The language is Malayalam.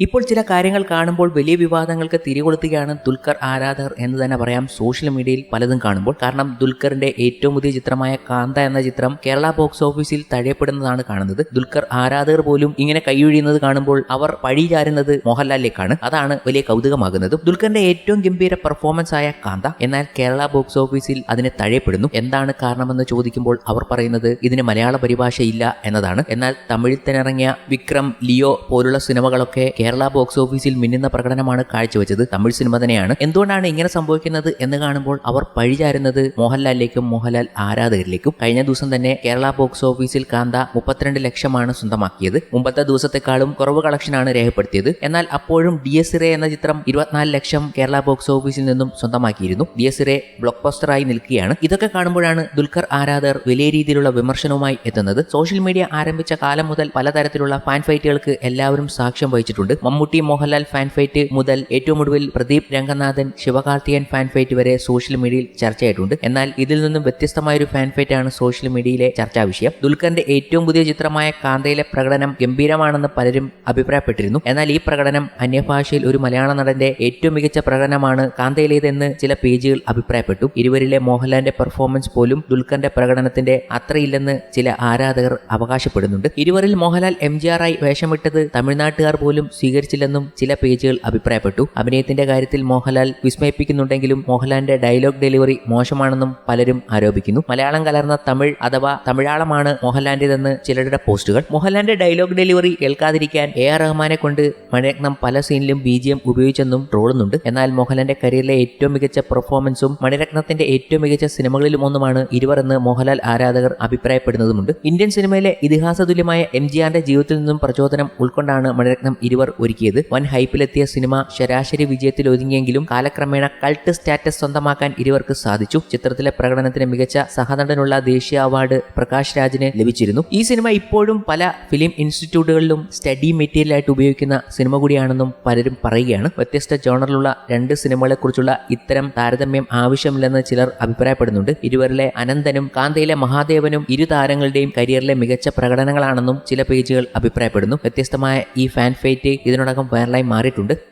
ഇപ്പോൾ ചില കാര്യങ്ങൾ കാണുമ്പോൾ വലിയ വിവാദങ്ങൾക്ക് തിരികൊളുത്തുകയാണ് ദുൽഖർ ആരാധകർ എന്ന് തന്നെ പറയാം. സോഷ്യൽ മീഡിയയിൽ പലതും കാണുമ്പോൾ. കാരണം ദുൽഖറിന്റെ ഏറ്റവും പുതിയ ചിത്രമായ കാന്ത എന്ന ചിത്രം കേരള ബോക്സ് ഓഫീസിൽ തഴയപ്പെടുന്നതാണ് കാണുന്നത്. ദുൽഖർ ആരാധകർ പോലും ഇങ്ങനെ കൈയൊഴിയുന്നത് കാണുമ്പോൾ അവർ പഴി ചാരുന്നത് മോഹൻലാലിലേക്കാണ്. അതാണ് വലിയ കൗതുകമാകുന്നതും. ദുൽഖറിന്റെ ഏറ്റവും ഗംഭീര പെർഫോമൻസ് ആയ കാന്ത എന്നാൽ കേരള ബോക്സ് ഓഫീസിൽ അതിനെ തഴയപ്പെടുന്നു. എന്താണ് കാരണമെന്ന് ചോദിക്കുമ്പോൾ അവർ പറയുന്നത് ഇതിന് മലയാള പരിഭാഷയില്ല എന്നതാണ്. എന്നാൽ തമിഴിൽ തന്നെ ഇറങ്ങിയ വിക്രം ലിയോ പോലുള്ള സിനിമകളൊക്കെ കേരള ബോക്സ് ഓഫീസിൽ മിന്നുന്ന പ്രകടനമാണ് കാഴ്ചവെച്ചത്. തമിഴ് സിനിമ തന്നെയാണ്. എന്തുകൊണ്ടാണ് ഇങ്ങനെ സംഭവിക്കുന്നത് എന്ന് കാണുമ്പോൾ അവർ പഴിചാരുന്നത് മോഹൻലാലിലേക്കും മോഹൻലാൽ ആരാധകരിലേക്കും. കഴിഞ്ഞ ദിവസം തന്നെ കേരള ബോക്സ് ഓഫീസിൽ കാന്ത മുപ്പത്തിരണ്ട് ലക്ഷമാണ് സ്വന്തമാക്കിയത്. മുമ്പത്തെ ദിവസത്തെക്കാളും കുറവ് കളക്ഷനാണ് രേഖപ്പെടുത്തിയത്. എന്നാൽ അപ്പോഴും ഡി എസ് ഇറേ എന്ന ചിത്രം ഇരുപത്തിനാല് ലക്ഷം കേരള ബോക്സ് ഓഫീസിൽ നിന്നും സ്വന്തമാക്കിയിരുന്നു. ഡി എസ് ഇറേ ബ്ലോക്ക് പോസ്റ്ററായി നിൽക്കുകയാണ്. ഇതൊക്കെ കാണുമ്പോഴാണ് ദുൽഖർ ആരാധകർ വലിയ രീതിയിലുള്ള വിമർശനവുമായി എത്തുന്നത്. സോഷ്യൽ മീഡിയ ആരംഭിച്ച കാലം മുതൽ പലതരത്തിലുള്ള ഫാൻ ഫൈറ്റുകൾക്ക് എല്ലാവരും സാക്ഷ്യം വഹിച്ചിട്ടുണ്ട്. മമ്മൂട്ടി മോഹൻലാൽ ഫാൻ ഫൈറ്റ് മുതൽ ഏറ്റവും ഒടുവിൽ പ്രദീപ് രംഗനാഥൻ ശിവകാർത്തിയൻ ഫാൻ ഫൈറ്റ് വരെ സോഷ്യൽ മീഡിയയിൽ ചർച്ചയായിട്ടുണ്ട്. എന്നാൽ ഇതിൽ നിന്നും വ്യത്യസ്തമായ ഒരു ഫാൻ ഫൈറ്റ് ആണ് സോഷ്യൽ മീഡിയയിലെ ചർച്ചാ വിഷയം. ദുൽഖറിന്റെ ഏറ്റവും പുതിയ ചിത്രമായ കാന്തയിലെ പ്രകടനം ഗംഭീരമാണെന്ന് പലരും അഭിപ്രായപ്പെട്ടിരുന്നു. എന്നാൽ ഈ പ്രകടനം അന്യഭാഷയിൽ ഒരു മലയാള നടന്റെ ഏറ്റവും മികച്ച പ്രകടനമാണ് കാന്തയിലേതെന്ന് ചില പേജുകൾ അഭിപ്രായപ്പെട്ടു. ഇരുവരിലെ മോഹൻലാലിന്റെ പെർഫോമൻസ് പോലും ദുൽഖറിന്റെ പ്രകടനത്തിന്റെ അത്രയില്ലെന്ന് ചില ആരാധകർ അവകാശപ്പെടുന്നുണ്ട്. ഇരുവരിൽ മോഹൻലാൽ എം ജി ആർ ആയി വേഷമിട്ടത് തമിഴ്നാട്ടുകാർ പോലും സ്വീകരിച്ചില്ലെന്നും ചില പേജുകൾ അഭിപ്രായപ്പെട്ടു. അഭിനയത്തിന്റെ കാര്യത്തിൽ മോഹൻലാൽ വിസ്മയിപ്പിക്കുന്നുണ്ടെങ്കിലും മോഹൻലാലിന്റെ ഡയലോഗ് ഡെലിവറി മോശമാണെന്നും പലരും ആരോപിക്കുന്നു. മലയാളം കലർന്ന തമിഴ് അഥവാ തമിഴാളമാണ് മോഹൻലാലിന്റേതെന്ന് ചിലരുടെ പോസ്റ്റുകൾ. മോഹൻലാലിന്റെ ഡയലോഗ് ഡെലിവറി കേൾക്കാതിരിക്കാൻ എ ആർ റഹ്മാനെ കൊണ്ട് മണിരത്നം പല സീനിലും ബി ജി എം ഉപയോഗിച്ചെന്നും ട്രോളുന്നുണ്ട്. എന്നാൽ മോഹൻലാലിന്റെ കരിയറിലെ ഏറ്റവും മികച്ച പെർഫോമൻസും മണിരത്നത്തിന്റെ ഏറ്റവും മികച്ച സിനിമകളിലും ഒന്നുമാണ് ഇരുവർ എന്ന് മോഹൻലാൽ ആരാധകർ അഭിപ്രായപ്പെടുന്നതുമുണ്ട്. ഇന്ത്യൻ സിനിമയിലെ ഇതിഹാസ തുല്യമായ എം ജി ആറിന്റെ ജീവിതത്തിൽ നിന്നും പ്രചോദനം ഉൾക്കൊണ്ടാണ് മണിരത്നം ഇരുവർ ഒരുക്കിയത്. വൻ ഹൈപ്പിലെത്തിയ സിനിമ ശരാശരി വിജയത്തിൽ ഒതുങ്ങിയെങ്കിലും കാലക്രമേണ കൾട്ട് സ്റ്റാറ്റസ് സ്വന്തമാക്കാൻ ഇരുവർക്ക് സാധിച്ചു. ചിത്രത്തിലെ പ്രകടനത്തിന് മികച്ച സഹനടനുള്ള ദേശീയ അവാർഡ് പ്രകാശ് രാജിന് ലഭിച്ചിരുന്നു. ഈ സിനിമ ഇപ്പോഴും പല ഫിലിം ഇൻസ്റ്റിറ്റ്യൂട്ടുകളിലും സ്റ്റഡി മെറ്റീരിയലായിട്ട് ഉപയോഗിക്കുന്ന സിനിമ കൂടിയാണെന്നും പലരും പറയുകയാണ്. വ്യത്യസ്ത ജോണറിലുള്ള രണ്ട് സിനിമകളെക്കുറിച്ചുള്ള ഇത്തരം താരതമ്യം ആവശ്യമില്ലെന്ന് ചിലർ അഭിപ്രായപ്പെടുന്നുണ്ട്. ഇരുവരിലെ അനന്തനും കാന്തയിലെ മഹാദേവനും ഇരു താരങ്ങളുടെയും കരിയറിലെ മികച്ച പ്രകടനങ്ങളാണെന്നും ചില പേജുകൾ അഭിപ്രായപ്പെടുന്നു. വ്യത്യസ്തമായ ഈ ഫാൻ ഫൈറ്റ് ഇതിനോടകം വൈറലായി മാറിയിട്ടുണ്ട്.